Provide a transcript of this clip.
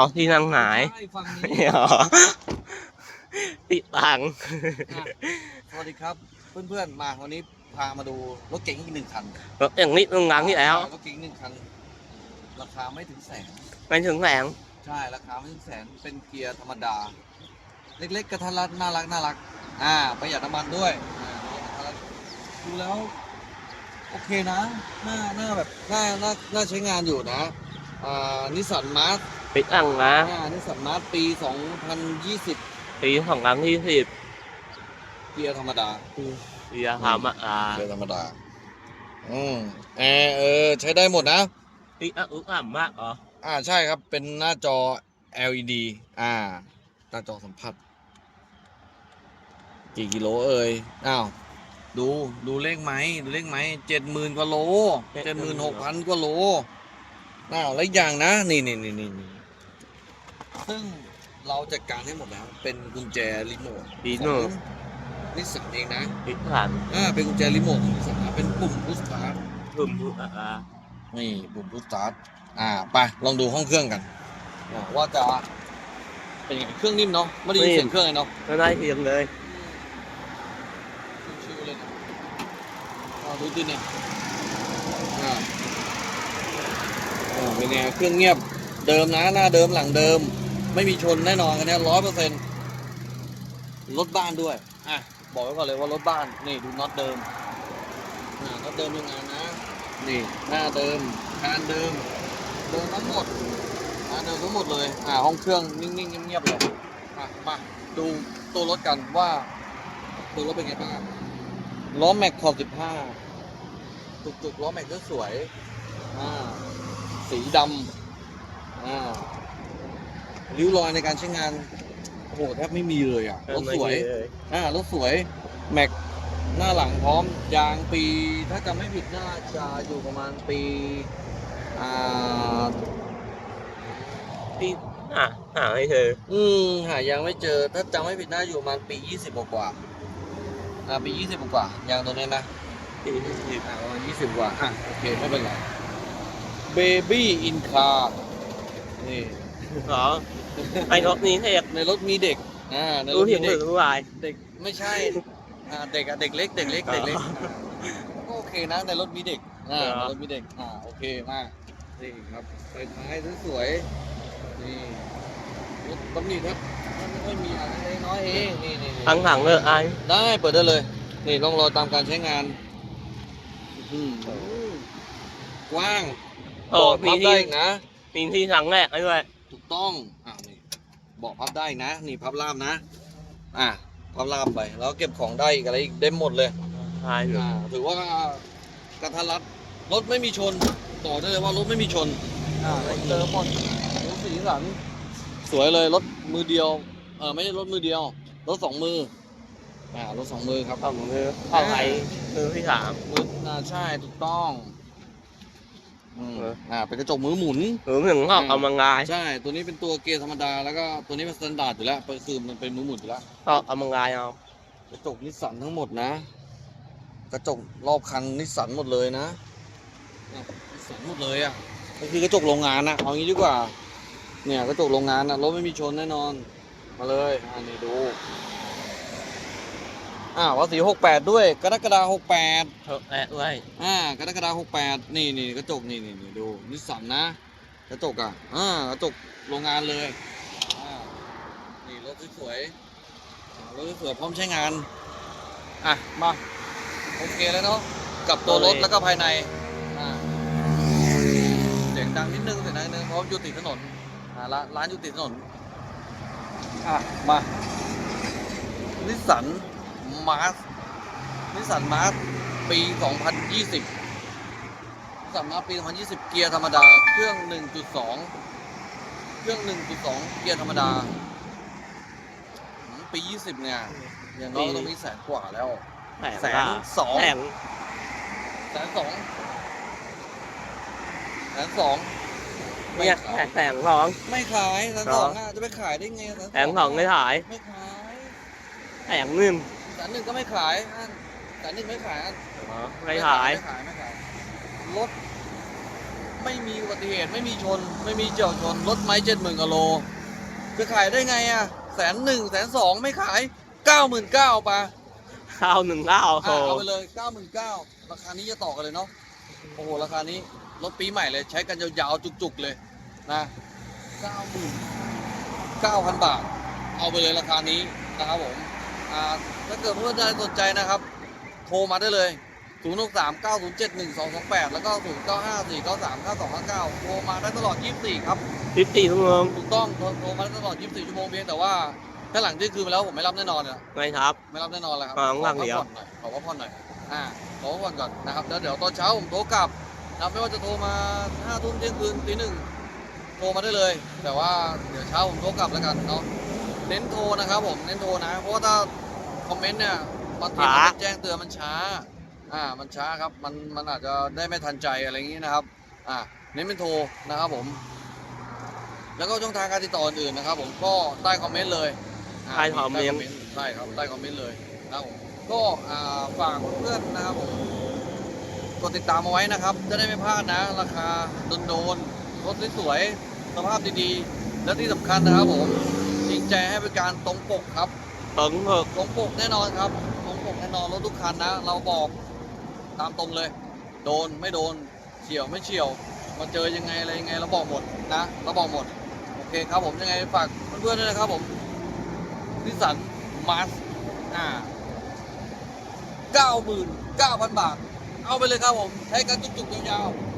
เอาที่นั่งหายใช่ฝั่งไม่นี้เอาติดตังค์อะสวัสดีครับ เพื่อนๆมาวันนี้พามาดูรถเก๋งอีกหนึ่งคันรถอย่างนี้ตรงหลังที่แล้ว รถเก๋งหนึ่งคัน ราคาไม่ถึงแสน ไม่ถึงแสงใช่ราคาไม่ถึงแสนเป็นเกียร์ธรรมดา เล็กๆกระทัดรัดน่ารักน่ารัก อ่าประหยัดน้ำมันด้วยอ่าดูแล้ว โอเคนะน่าน่าแบบน่าน่าน่าใช้งานอยู่นะอ่านิสสันมาร์ ติดตั้งนะอ่านิสสันมาร์ปี 2020 ปีของหลังที่สิบเกียร์ธรรมดาเบียร์ทำอะเกียร์ธรรมดา อืมแอร์เออ ใช้ได้หมดนะติดอะอึ้งอ่ำมากเหรออ่าใช่ครับเป็นหน้าจอ LED อ่า หน้าจอสัมผัส กี่กิโลเอ่ยอ้าวดูดูเลขไหมดูเลขไหมเจ็ดหมื่นกว่าโลเจ็ดหมื่นหกพันกว่าโลอ้าวแล้วอีกอย่างนะ นี่นี่นี่นี่นี่ ซึ่งเราจัดการให้หมดแล้ว เป็นกุญแจรีโมทดีโน่ของนิสสันเองนะติดขันอ่าเป็นกุญแจรีโมทของนิสสันนะเป็นปุ่มพุชสตาร์ทพึ่มพึ่มอะนี่ปุ่มพุชสตาร์ทอ่าไปลองดูห้องเครื่องกันอ่าว่าจะเป็นยังไงเครื่องนิ่มเนาะไม่ได้ยินเสียงเครื่องเลยเนาะก็ได้เพียงเลยชิวๆเลยนะอ่าดูดิเนี่ยอ่าอ่าเป็นไงเครื่องเงียบเดิมนะหน้าเดิมหลังเดิม ไม่มีชนแน่นอนกันเนี้ยร้อยเปอร์เซ็นต์รถบ้านด้วย อะ บอกไว้ก่อนเลยว่ารถบ้าน นี่ดูน็อตเดิมน็อตเดิมโรงไงนะ นี่ หน้าเดิมคานเดิม เดิมทั้งหมดอ่าเดิมทั้งหมดเลย อ่า ห้องเครื่องนิ่งๆเงียบๆเลย อะ มาดูตัวรถกันว่า ตัวรถเป็นไงบ้างล้อแม็กขอบ15จุกๆล้อแม็กก็สวย อ่า สีดำอ่า ริ้วรอยในการใช้งานโอ้โหแทบไม่มีเลยอะรถสวยอ่ารถสวยแม็กหน้าหลังพร้อมยางปี ถ้าจำไม่ผิดน่าจะอยู่ประมาณปีอ่าที่อะหาให้เธออืมหายางไม่เจอ ถ้าจำไม่ผิดน่าอยู่ประมาณปี20กว่ากว่าๆอ่าปี20กว่ากว่าๆยางตัวนี้นะที่สิบอ่าประมาณยี่สิบกว่าอะโอเคไม่เป็นไร Baby in car นี่เหรอ ไอ้รถนี้เทกในรถมีเด็กอ่าในรรู้ถถึมีงหเด็รืกอรู้วาย เด็กไม่ใช่อ่าเด็กอะเด็กเล็กเด็กเล็กเด็กเล็กอ๋อก็โอเคนะในรถมีเด็กอ่าเหรอ ในรถมีเด็กอ่าโอเคมากนี่ครับไฟท้ายสวยๆนี่รถตำหนิครับไม่ค่อยมีอะไรเล็กน้อยเองนี่นี่นี่ ทั้งหลังเลยไอ้ได้เปิดได้เลย นี่ร่องรอยตามการใช้งานอื้อหือกว้างโอ้เบาะมีพับได้ที่อีกนะมีที่หลังแรกให้ด้วย ถูกต้องอ่านี่เบาะพับได้อีกนะ นี่พับล่ามนะ อะพับล่ามไป แล้วเก็บของได้อีกอะไรอีกได้หมดเลยใช่อยู่อ่าถือว่ากระทัดรัดรถไม่มีชนต่อได้เลยว่ารถไม่มีชนอ่ารถเจอหมดรถสีสันสวยเลยรถมือเดียวเออไม่ใช่รถมือเดียวรถสองมืออ่ารถสองมือครับเอามือเอาไอ้มือที่สามรถอ่าใช่ถูกต้องอืม เอออ่าเป็นกระจกมือหมุน หรือถึงออกกำลังกายใช่ ตัวนี้เป็นตัวเกียร์ธรรมดา แล้วก็ตัวนี้เป็นสแตนดาร์ดอยู่แล้วคือมันเป็นมือหมุนอยู่แล้วออกกำลังกายเอากระจกนิสสันทั้งหมดนะ กระจกรอบคันนิสสันหมดเลยนะเนี่ยนิสสันหมดเลยอะมันคือกระจกโรงงานนะเอางี้ดีกว่า เนี่ยกระจกโรงงานนะรถไม่มีชนแน่นอน มาเลยอ่านี่ดู อ่าภาษีหกแปดด้วย กรกฎาหกแปดเถอะแอะด้วยอ่ากรกฎาหกแปดนี่นี่กระจกนี่นี่นี่ดูนิสสันนะ กระจกอะอ่ากระจกโรงงานเลยอ่านี่รถสวยๆอ่ารถสวยๆพร้อมใช้งาน อะ มาโอเคแล้วเนาะกับตัวรถแล้วก็ภายในอ่าเสียงดังนิดนึงเสียงดังนิดนึงเพราะอยู่ติดถนนอ่าร้านร้านอยู่ติดถนนอะมานิสสัน มาร์สนิสสันมาร์สปี 2020นิสสันมาร์สปี 2020 เกียร์ธรรมดา เครื่อง 1.2 เครื่อง 1.2 เกียร์ธรรมดาอืมปี 20 เนี่ยอย่างน้อยก็ต้องมีแสนกว่าแล้วแสนแสนสองแสนแสนสองแสนสองไม่เนี่ยขายแสนสองไม่ขายแสนสองอะจะไปขายได้ไงแสนสองไม่ขายไม่ขายแสนหนึ่งแสนหนึ่งก็ไม่ขายอันแสนหนึ่งไม่ขายอันอ๋อไม่ขาย ไม่ขายไม่ขายรถไม่มีอุบัติเหตุไม่มีชน ไม่มีเฉี่ยวชนรถไม้เจ็ดหมื่นกิโลจะขายได้ไงอะแสนหนึ่งแสนสองไม่ขายเก้าหมื่นเก้าปะข้าวหนึ่งข้าวอะโอ้เอาไปเลยเก้าหมื่นเก้าราคานี้จะต่อกันเลยเนาะโอ้โหราคานี้รถปีใหม่เลย ใช้กันยาวๆจุกๆเลยนะเก้าหมื่นเก้าพันบาท เอาไปเลยราคานี้นะครับผมอ่า ถ้าเกิดเพื่อนใดสนใจนะครับ โทรมาได้เลย 0 6 3 9 0 7 1 2 2 8 แล้วก็ 0 9 5 4 9 3 9 2 5 9 โทรมาได้ตลอด 24 ครับ สิบสี่ชั่วโมงถูกต้องโทรโทรมาได้ตลอด 24 ชั่วโมงเพียงแต่ว่าถ้าหลังเที่ยงคืนไปแล้วผมไม่รับแน่นอนเนี่ยไม่ครับ ไม่รับแน่นอนแล้วครับอ่าขอหลัพังกเดียวผ่อนหน่อยขอพักผ่อนหน่อยอ่าขอพักผ่อนก่อนนะครับแล้วเดี๋ยวตอนเช้าผมโทรกลับนะไม่ว่าจะโทรมา5ทุ่มเที่ยงคืนตีหนึ่งโทรมาได้เลย แต่ว่าเดี๋ยวเช้าผมโทรกลับแล้วกันเนาะเน้นโทรนะครับผมเน้นโทรนะเพราะว่าถ้า คอมเมนต์เนี่ยบางทีมันจะแจ้งเตือนมันช้า อ่า มันช้าครับ มัน มันอาจจะได้ไม่ทันใจอะไรอย่างนี้นะครับ อ่า เน้นเป็นโทรนะครับผม แล้วก็ช่องทางการติดต่ออื่นๆนะครับ ผม ก็ใต้คอมเมนต์เลยาใต้คอมเมนต์ใต้ครับ ใต้คอมเมนต์เลยนะครับผมก็อ่าฝากเพื่อนๆนะครับผม กดติดตามเอาไว้นะครับ จะได้ไม่พลาดนะ ราคาโดนๆรถสวยๆ สภาพดีๆ และที่สำคัญนะครับผมจริงใจให้บริการตรงปกครับ ถึงเหกลงปกแน่นอนครับลงปกแน่นอนรถทุกคันนะ เราบอกตามตรงเลย โดนไม่โดนเฉียวไม่เฉียว มาเจอยังไงอะไรยังไงเราบอกหมดนะเราบอกหมด โอเคครับผมยังไงฝากเพื่อนๆด้วยนะครับผมนิสสันมาสอ่าเก้าหมื่นเก้าพันบาท เอาไปเลยครับผม ใช้กันจุกๆยาวๆ